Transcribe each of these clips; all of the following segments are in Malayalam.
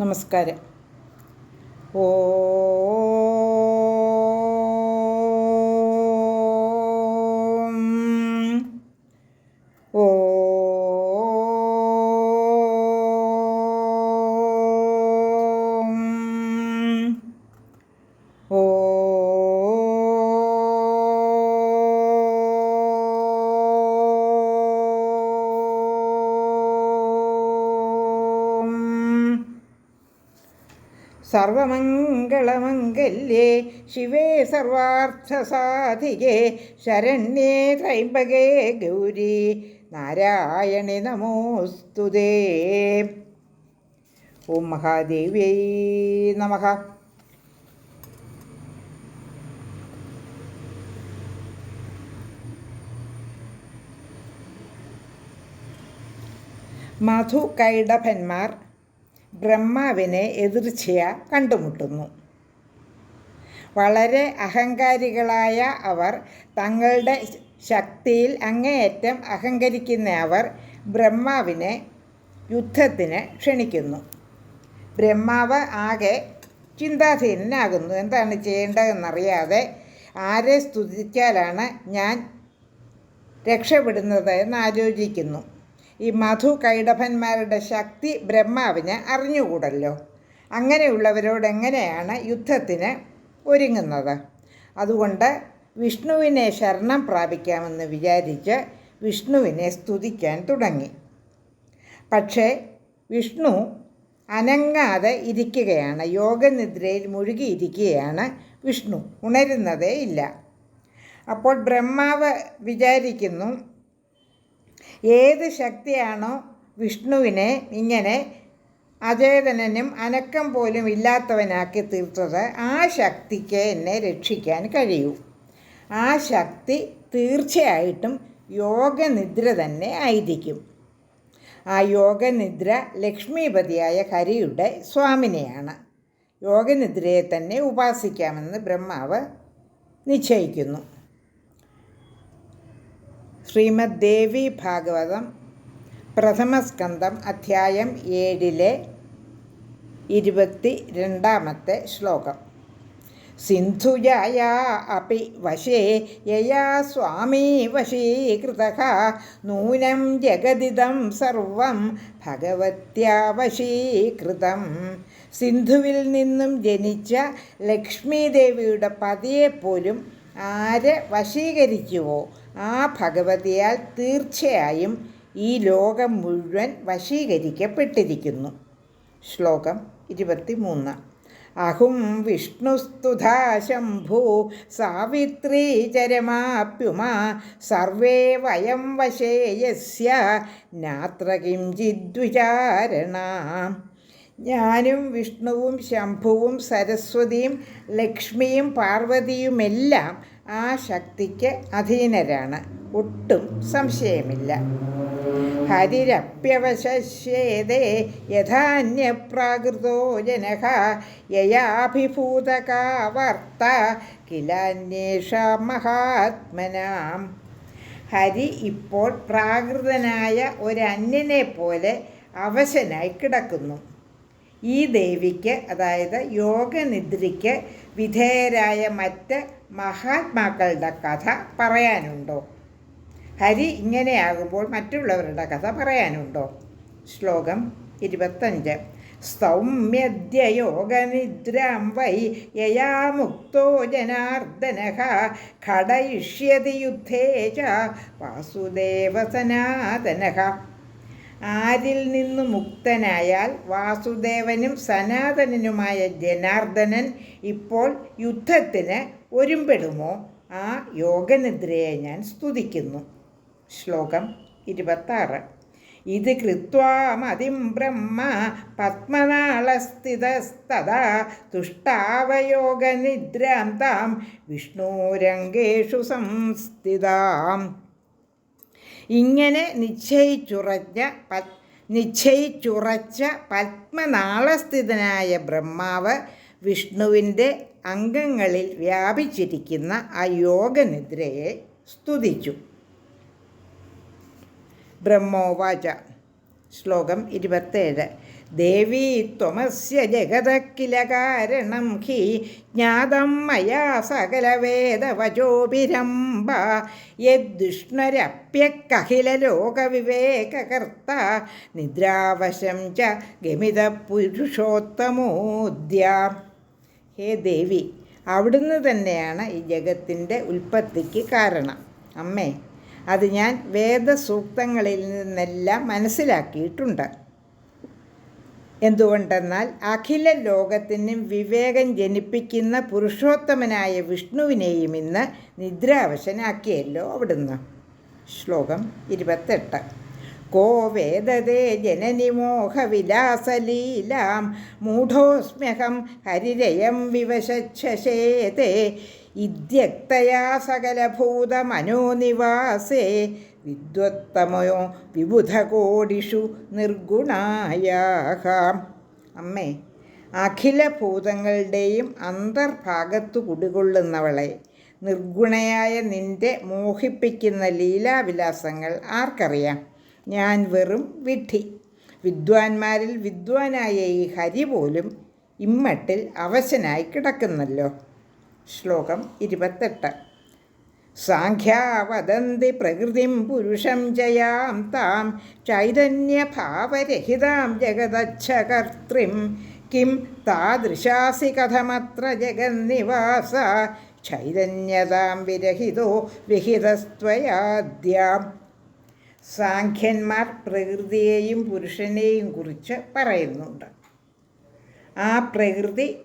നമസ്കാരം. ഓ സർവമംഗളമംഗല്യേ ശിവേ സർവാർത്ഥസാധികേ ശരണ്യേ ത്രൈമ്പകേ ഗൗരി നാരായണി നമോസ്തുതേ ഓം മഹാദേവ്യൈ നമ. മധു കൈഡഭന്മാർ ബ്രഹ്മാവിനെ എതിർച്ചയ കണ്ടുമുട്ടുന്നു. വളരെ അഹങ്കാരികളായ അവർ തങ്ങളുടെ ശക്തിയിൽ അങ്ങേയറ്റം അഹങ്കരിക്കുന്ന അവർ ബ്രഹ്മാവിനെ യുദ്ധത്തിന് ക്ഷണിക്കുന്നു. ബ്രഹ്മാവ് ആകെ ചിന്താധീനനാകുന്നു. എന്താണ് ചെയ്യേണ്ടതെന്നറിയാതെ ആരെ സ്തുതിച്ചാലാണ് ഞാൻ രക്ഷപ്പെടുന്നത് എന്ന് ആലോചിക്കുന്നു ഈ മധു കൈടഭന്മാരുടെ ശക്തി ബ്രഹ്മാവിന് അറിഞ്ഞുകൂടല്ലോ. അങ്ങനെയുള്ളവരോട് എങ്ങനെയാണ് യുദ്ധത്തിന് ഒരുങ്ങുന്നത്? അതുകൊണ്ട് വിഷ്ണുവിനെ ശരണം പ്രാപിക്കാമെന്ന് വിചാരിച്ച് വിഷ്ണുവിനെ സ്തുതിക്കാൻ തുടങ്ങി. പക്ഷേ വിഷ്ണു അനങ്ങാതെ ഇരിക്കുകയാണ്. യോഗനിദ്രയിൽ മുഴുകിയിരിക്കുകയാണ് വിഷ്ണു. ഉണരുന്നതേ ഇല്ല അപ്പോൾ ബ്രഹ്മാവ് വിചാരിക്കുന്നു ഏത് ശക്തിയാണോ വിഷ്ണുവിനെ ഇങ്ങനെ അചേതനനും അനക്കം പോലും ഇല്ലാത്തവനാക്കി തീർത്തത് ആ ശക്തിക്ക് എന്നെ രക്ഷിക്കാൻ കഴിയൂ. ആ ശക്തി തീർച്ചയായിട്ടും യോഗനിദ്ര തന്നെ ആയിരിക്കും. ആ യോഗനിദ്ര ലക്ഷ്മീപതിയായ ഹരിയുടെ സ്വാമിനെയാണ്. യോഗനിദ്രയെ തന്നെ ഉപാസിക്കാമെന്ന് ബ്രഹ്മാവ് നിശ്ചയിക്കുന്നു. ശ്രീമദ് ദേവി ഭാഗവതം പ്രഥമസ്കന്ധം അധ്യായം ഏഴിലെ ഇരുപത്തി രണ്ടാമത്തെ ശ്ലോകം. സിന്ധുജായ അപ്പി വശേ യയാ സ്വാമീ വശീകൃത നൂനം ജഗതിദം സർവം ഭഗവത്യാ വശീകൃതം. സിന്ധുവിൽ നിന്നും ജനിച്ച ലക്ഷ്മീദേവിയുടെ പതിയെപ്പോലും ആരെ വശീകരിച്ചുവോ ആ ഭഗവതിയാൽ തീർച്ചയായും ഈ ലോകം മുഴുവൻ വശീകരിക്കപ്പെട്ടിരിക്കുന്നു. ശ്ലോകം ഇരുപത്തി മൂന്ന് അഹും വിഷ്ണുസ്തുധാ ശംഭു സാവിത്രീ ചരമാപ്യുമാ സർവേ വയം വശേയസ്യ നാത്ര കിഞ്ചിദ്വിചാരണ ഞാനും വിഷ്ണുവും ശംഭുവും സരസ്വതിയും ലക്ഷ്മിയും പാർവതിയുമെല്ലാം ആ ശക്തിക്ക് അധീനരാണ്. ഒട്ടും സംശയമില്ല. ഹരിരപ്യവശേതേ യഥാന്യപ്രാകൃതോ ജനഃ യയാഭിഭൂതകാവർത്ത കിലാന്യേഷ മഹാത്മനാം. ഹരി ഇപ്പോൾ പ്രാകൃതനായ ഒരന്യനെ പോലെ അവശനായി കിടക്കുന്നു. ഈ ദേവിക്ക് അതായത് യോഗനിദ്രയ്ക്ക് വിധേയരായ മറ്റ് മഹാത്മാക്കളുടെ കഥ പറയാനുണ്ടോ? ഹരി ഇങ്ങനെയാകുമ്പോൾ മറ്റുള്ളവരുടെ കഥ പറയാനുണ്ടോ? ശ്ലോകം ഇരുപത്തഞ്ച്. സ്തൗമ്യദ്യ യോഗനിദ്രാം വൈ യയാ മുക്തോ ജനാർദ്ദന ഘടയിഷ്യതി യുദ്ധേ ച വാസുദേവ സനാതന ആരിൽ നിന്ന് മുക്തനായാൽ വാസുദേവനും സനാതനനുമായ ജനാർദ്ദനൻ ഇപ്പോൾ യുദ്ധത്തിന് ഒരുമ്പെടുമോ? ആ യോഗനിദ്രയെ ഞാൻ സ്തുതിക്കുന്നു. ശ്ലോകം ഇരുപത്താറ്. ഇത് കൃത്വാമതിം ബ്രഹ്മ പത്മനാളസ്ഥിതസ്തഥാ തുഷ്ടാവയോഗനിദ്രാം താം വിഷ്ണുരംഗേഷു സംസ്ഥിതാം. ഇങ്ങനെ നിശ്ചയിച്ചുറച്ച പത് നിശ്ചയിച്ചുറച്ച പത്മനാളസ്ഥിതനായ ബ്രഹ്മാവ് വിഷ്ണുവിന്റെ അംഗങ്ങളിൽ വ്യാപിച്ചിരിക്കുന്ന ആ യോഗനിദ്രയെ സ്തുതിച്ചു. ബ്രഹ്മോവാച. ശ്ലോകം ഇരുപത്തേഴ്. ദേവീ ത്വമസ്യ ജഗതക്കില കില കാരണം ഹി ജ്ഞാതം മയാ സകലവേദവചോഭിരംബ യദ്ദുഷ്ണരപ്യക്കഹില ലോകവിവേകകർത്ത നിദ്രാവശം ച ഗമിത പുരുഷോത്തമോദ്യ ഹേ ദേവി അവിടുന്ന് തന്നെയാണ് ഈ ജഗത്തിന്റെ ഉൽപ്പത്തിക്ക് കാരണം. അമ്മേ അത് ഞാൻ വേദസൂക്തങ്ങളിൽ നിന്നെല്ലാം മനസ്സിലാക്കിയിട്ടുണ്ട്. എന്തുകൊണ്ടെന്നാൽ അഖില ലോകത്തിനും വിവേകം ജനിപ്പിക്കുന്ന പുരുഷോത്തമനായ വിഷ്ണുവിനെയും ഇന്ന് നിദ്രാവശനാക്കിയല്ലോ അവിടുന്ന്. ശ്ലോകം ഇരുപത്തെട്ട്. കോ വേദതേ ജനനിമോഹവിലാസലീലാം മൂഢോസ്മ്യഹം ഹരിരയം വിവശേതേ ഇദ്യക്തയാ സകലഭൂതമനോനിവാസേ. വിദ്വത്തമയോ വിബുധകോടിഷു നിർഗുണായാഹ. അമ്മേ അഖില ഭൂതങ്ങളുടെയും അന്തർഭാഗത്തു കുടികൊള്ളുന്നവളെ നിർഗുണയായ നിന്റെ മോഹിപ്പിക്കുന്ന ലീലാവിലാസങ്ങൾ ആർക്കറിയാം? ഞാൻ വെറും വിഡ്ഢി. വിദ്വാൻമാരിൽ വിദ്വാനായ ഈ ഹരി പോലും ഇമ്മട്ടിൽ അവശനായി കിടക്കുന്നല്ലോ. ശ്ലോകം ഇരുപത്തെട്ട്. സാഖ്യാവദന്തി പ്രകൃതിം പുരുഷം ജയാം താം ചൈതന്യഭാവരഹിതാം ജഗദച്ഛകർത്തൃം. കിം താദൃശാസി കഥമത്ര ജഗന്നിവാസ ചൈതന്യതാം വിരഹിതോ വിഹിതസ്ത്വയാദ്യാം. സാഖ്യന്മാർ പ്രകൃതിയെയും പുരുഷനെയും കുറിച്ച് പറയുന്നുണ്ട്. ആ പ്രകൃതി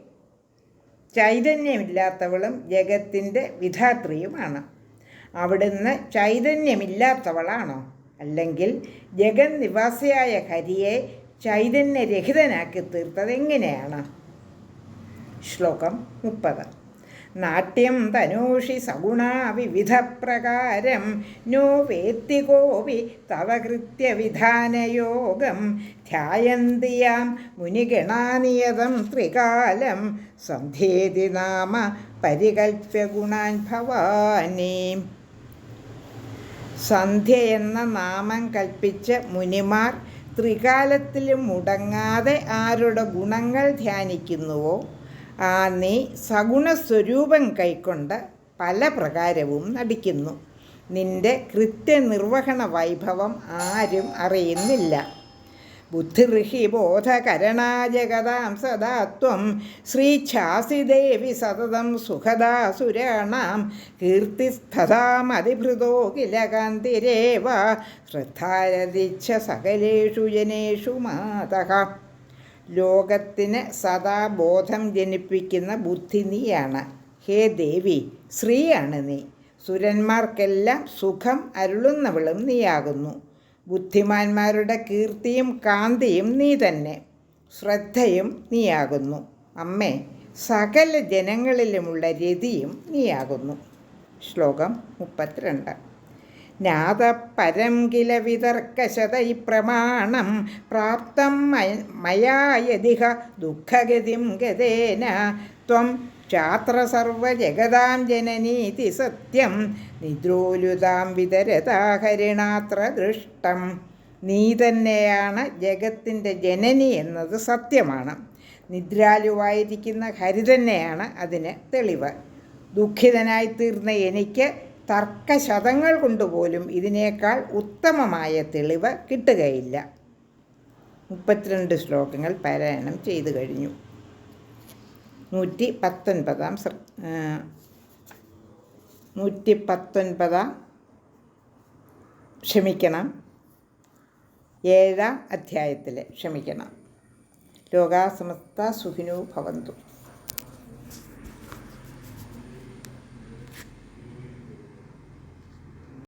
ചൈതന്യമില്ലാത്തവളും ജഗത്തിന്റെ വിധാത്രിയുമാണ്. അവിടുന്ന് ചൈതന്യമില്ലാത്തവളാണോ? അല്ലെങ്കിൽ ജഗൻ നിവാസിയായ ഹരിയെ ചൈതന്യരഹിതനാക്കി തീർത്തത് എങ്ങനെയാണ് ശ്ലോകം മുപ്പത്. നാട്യം തനൂഷി സഗുണാ വിവിധപ്രകാരം. നോ വേത്തി കോവി തവ കൃത്യവിധാനയോഗം. ധ്യായന്തിയാം മുനിഗണാനിയതം ത്രികാലം. സന്ധ്യേതി നാമ പരികൽപ്യ ഗുണാൻ ഭവാനി. സന്ധ്യ എന്ന നാമം കൽപ്പിച്ച മുനിമാർ ത്രികാലത്തിലും മുടങ്ങാതെ ആരുടെ ഗുണങ്ങൾ ധ്യാനിക്കുന്നുവോ? ആ നീ സഗുണസ്വരൂപം കൈക്കൊണ്ട് പല പ്രകാരവും നടിക്കുന്നു. നിന്റെ കൃത്യനിർവഹണ വൈഭവം ആരും അറിയുന്നില്ല. ബുദ്ധിർഹി ബോധകരണാജഗതാം സദാത്വം ത്വം ശ്രീച്ഛാസി ദേവി സതതം സുഖദാസുരാണാം കീർത്തിസ്ഥതാമതിഭൃതോ കിലകാന്തിരേവ ശ്രദ്ധാരതിച്ഛ സകലേഷു ജനേഷു മാതക. ലോകത്തിന് സദാ ബോധം ജനിപ്പിക്കുന്ന ബുദ്ധി നീയാണ്. ഹേ ദേവി ശ്രീയാണ് നീ. സുരന്മാർക്കെല്ലാം സുഖം അരുളുന്നവളും നീയാകുന്നു. ബുദ്ധിമാന്മാരുടെ കീർത്തിയും കാന്തിയും നീ തന്നെ. ശ്രദ്ധയും നീയാകുന്നു. അമ്മേ സകല ജനങ്ങളിലുമുള്ള രതിയും നീയാകുന്നു. ശ്ലോകം മുപ്പത്തിരണ്ട്. കില വിതർക്കശതൈ പ്രമാണം. പ്രാപ്തം മയായതിഹ ദുഃഖഗതിം ഗതേന. ത്വം ക്ഷാത്രസർവജഗതാം ജനനീതി സത്യം. നിദ്രോലുതാം വിതരതാഹരിണാത്ര ദൃഷ്ടം. നീ തന്നെയാണ് ജഗത്തിന്റെ ജനനി എന്നത് സത്യമാണ്. നിദ്രാലുവായിരിക്കുന്ന ഹരി തന്നെയാണ് അതിന് തെളിവ്. ദുഃഖിതനായി തീർന്ന എനിക്ക് തർക്കശതങ്ങൾ കൊണ്ടുപോലും ഇതിനേക്കാൾ ഉത്തമമായ തെളിവ് കിട്ടുകയില്ല. മുപ്പത്തിരണ്ട് ശ്ലോകങ്ങൾ പാരായണം ചെയ്തു കഴിഞ്ഞു. നൂറ്റി പത്തൊൻപതാം നൂറ്റി പത്തൊൻപതാം ക്ഷമിക്കണം. ഏഴാം അധ്യായത്തിൽ ക്ഷമിക്കണം. ലോകാസമസ്ത സുഖിനോ ഭവന്തു.